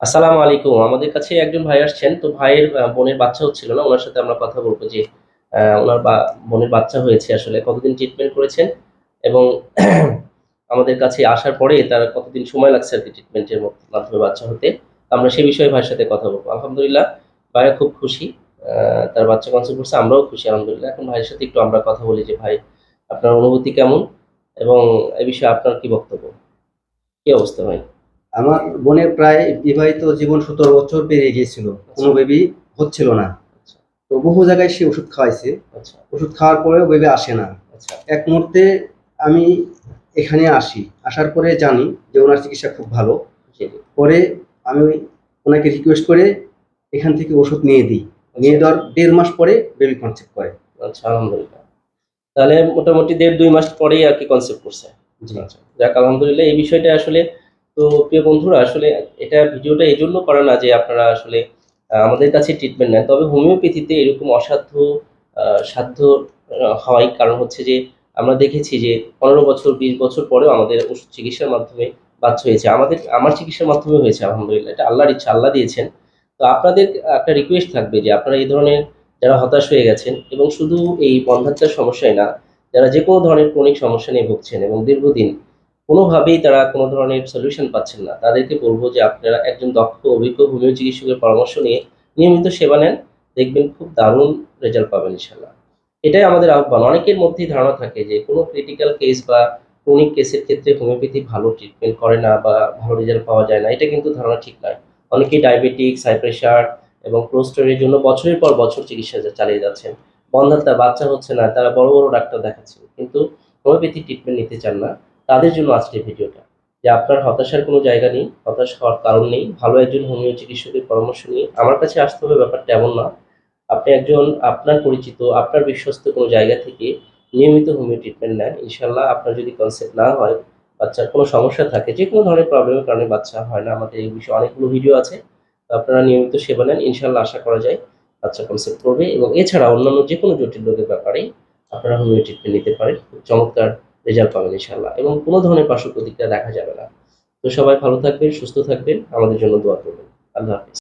আসসালামু আলাইকুম। আমাদের কাছে একজন ভাই আসছেন। তো ভাইয়ের বোনের বাচ্চা হচ্ছিল না। ওনার সাথে আমরা কথা বলব যে ওনার বোনের বাচ্চা হয়েছে আসলে। কতদিন ট্রিটমেন্ট করেছেন? এবং আমাদের কাছে আসার পরে তার কতদিন সময় লাগছে আর কি ট্রিটমেন্টের মাধ্যমে বাচ্চা হতে? আমরা সেই বিষয়ে ভাইয়ের সাথে কথা বলব। আলহামদুলিল্লাহ, ভাইয়া খুব খুশি। তার বাচ্চা কনসেপ্ট করছে, আমরাও খুশি, আলহামদুলিল্লাহ। এখন ভাইয়ের সাথে একটু আমরা কথা বলি যে, ভাই, আপনার অনুভূতি কেমন? এবং এ বিষয়ে আপনার কি বক্তব্য? কি অবস্থা, ভাই? আমার বোনের প্রায় বিবাহিত জীবন সতেরো বছর পেরিয়ে গিয়েছিল। কোনো বেবি হচ্ছিল না। আচ্ছা। তো বহু জায়গায় সে ওষুধ খাওয়াইছে। আচ্ছা। ওষুধ খাওয়ার পরেও বেবি আসে না। আচ্ছা। এক মুহূর্তে আমি এখানে আসি। আসার পরে জানি যে ওনার চিকিৎসা খুব ভালো। পরে আমি ওনাকে রিকোয়েস্ট করে এখান থেকে ওষুধ নিয়ে দিই। নিয়ে দেওয়ার দেড় মাস পরে বেবি কনসেপ্ট করে। আচ্ছা আলহামদুলিল্লাহ। তাহলে মোটামুটি দেড় দুই মাস পরেই আর কি কনসেপ্ট করছে। আচ্ছা। যাক আলহামদুলিল্লাহ এই বিষয়টা আসলে তো প্রিয় বন্ধুরা, আসলে এটা ভিডিওটা এই জন্য করে না যে আপনারা আসলে আমাদের কাছে ট্রিটমেন্ট নেন। তবে হোমিওপ্যাথিতে এরকম অসাধ্য সাধ্য হওয়াই কারণ হচ্ছে যে, আমরা দেখেছি যে পনেরো বছর, বিশ বছর পরেও আমাদের ওষুধ চিকিৎসার মাধ্যমে বাচ্চা হয়েছে। আমাদের, আমার চিকিৎসার মাধ্যমে হয়েছে, আলহামদুলিল্লাহ। এটা আল্লাহর ইচ্ছা, আল্লাহ দিয়েছেন। তো আপনাদের একটা রিকোয়েস্ট থাকবে যে আপনারা এই ধরনের যারা হতাশ হয়ে গেছেন এবং শুধু এই বন্ধাত্মার সমস্যায় না, যারা যে কোনো ধরনের ক্রনিক সমস্যা নিয়ে ভুগছেন এবং দীর্ঘদিন কোনোভাবেই তারা কোনো ধরনের সলিউশন পাচ্ছেন না। তাদেরকে বলব যে আপনারা একজন দক্ষ, অভিজ্ঞ হোমিও চিকিৎসকের পরামর্শ নিয়ে নিয়মিত সেবা নেন, দেখবেন খুব দারুণ রেজাল্ট পাবেন ইনশাল্লাহ এটাই আমাদের আহ্বান। অনেকের মধ্যেই ধারণা থাকে যে কোনো ক্রিটিক্যাল কেস বা ক্রনিক কেসের ক্ষেত্রে হোমিওপ্যাথি ভালো ট্রিটমেন্ট করে না বা ভালো রেজাল্ট পাওয়া যায় না। এটা কিন্তু ধারণা ঠিক নয়। অনেকেই ডায়াবেটিক হাই প্রেশার এবং প্রোস্টোরের জন্য বছরের পর বছর চিকিৎসা চালিয়ে যাচ্ছেন। বন্ধাত্মা, বাচ্চা হচ্ছে না, তারা বড় বড় ডাক্তার দেখাচ্ছেন। কিন্তু হোমিওপ্যাথি ট্রিটমেন্ট নিতে চান না। তাদের জন্য আজকের ভিডিওটা। যে আপনার হতাশার কোনো জায়গা নেই, হতাশ হওয়ার কারণ নেই, ভালো একজন হোমিও চিকিৎসকের পরামর্শ নিয়ে আমার কাছে আসতে হবে, ব্যাপারটা এমন না। আপনি একজন, আপনার পরিচিত, আপনার বিশ্বস্ত কোনো জায়গা থেকে নিয়মিত হোমিও ট্রিটমেন্ট নেন। ইনশাল্লাহ আপনার যদি কনসেপ্ট না হয়, বাচ্চার কোনো সমস্যা থাকে, যে কোনো ধরনের প্রবলেমের কারণে বাচ্চা হয় না, আমাদের এই বিষয়ে অনেকগুলো ভিডিও আছে আপনারা নিয়মিত সেবা নেন ইনশাল্লাহ আশা করা যায় বাচ্চা কনসেপ্ট করবে এবং এছাড়া অন্যান্য যে কোনো জটিল রোগের ব্যাপারেই আপনারা হোমিও ট্রিটমেন্ট নিতে পারেন। চমৎকার রেজাল্ট পাবেন ইনশাল্লাহ এবং কোনো ধরনের পার্শ্ব প্রতিক্রিয়া দেখা যাবে না। তো সবাই ভালো থাকবেন, সুস্থ থাকবেন। আমাদের জন্য দোয়া করবেন। আল্লাহ হাফিজ।